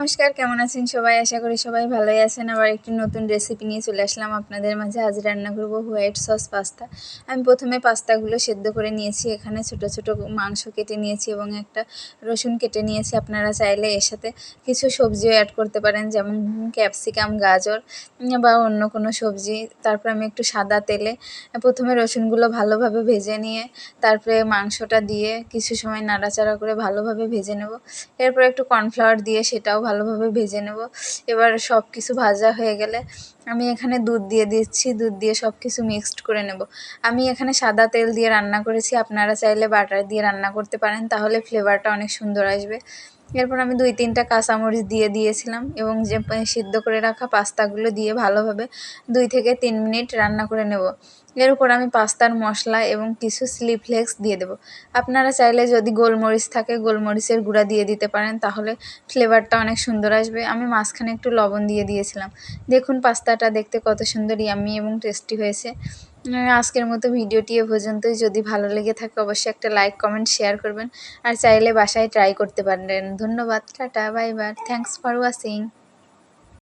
নমস্কার, কেমন আছেন সবাই? আশা করি সবাই ভালোই আছেন। আবার একটি নতুন রেসিপি নিয়ে চলে আসলাম আপনাদের মাঝে। আজ রান্না করব হোয়াইট সস পাস্তা আমি প্রথমে পাস্তাগুলো সেদ্ধ করে নিয়েছি। এখানে ছোট ছোট মাংস কেটে নিয়েছি এবং একটা রসুন কেটে নিয়েছি। আপনারা চাইলে এর সাথে কিছু সবজিও অ্যাড করতে পারেন, যেমন ক্যাপসিকাম গাজর বা অন্য কোনো সবজি। তারপর আমি একটু সাদা তেলে প্রথমে রসুনগুলো ভালোভাবে ভেজে নিয়ে, তারপরে মাংসটা দিয়ে কিছু সময় নাড়াচাড়া করে ভালোভাবে ভেজে নেব। এরপর একটু কর্নফ্লাওয়ার দিয়ে সেটাও ভালোভাবে ভেজে নেব। এবার সব কিছু ভাজা হয়ে গেলে আমি এখানে দুধ দিয়ে দিচ্ছি। দুধ দিয়ে সব কিছু মিক্সড করে নেব। আমি এখানে সাদা তেল দিয়ে রান্না করেছি। আপনারা চাইলে বাটার দিয়ে রান্না করতে পারেন। তাহলে ফ্লেভারটা অনেক সুন্দর আসবে। এরপর আমি দুই তিনটা কাঁচামরিচ দিয়ে দিয়েছিলাম এবং যে সিদ্ধ করে রাখা পাস্তাগুলো দিয়ে ভালোভাবে দুই থেকে তিন মিনিট রান্না করে নেব। এর উপর আমি পাস্তার মশলা এবং কিছু স্লি ফ্লেক্স দিয়ে দেবো। আপনারা চাইলে যদি গোলমরিচ থাকে, গোলমরিচের গুঁড়া দিয়ে দিতে পারেন, তাহলে ফ্লেভারটা অনেক সুন্দর আসবে। আমি মাঝখানে একটু লবণ দিয়ে দিয়েছিলাম। দেখুন, পাস্তাটা দেখতে কত সুন্দর, ইয়ামি এবং টেস্টি হয়েছে। আজকের মতো ভিডিওটি এ পর্যন্তই। যদি ভালো লেগে থাকে, অবশ্যই একটা লাইক কমেন্ট শেয়ার করবেন। আর চাইলে বাসায় ট্রাই করতে পারেন। ধন্যবাদ। Tata bye bye thanks for watching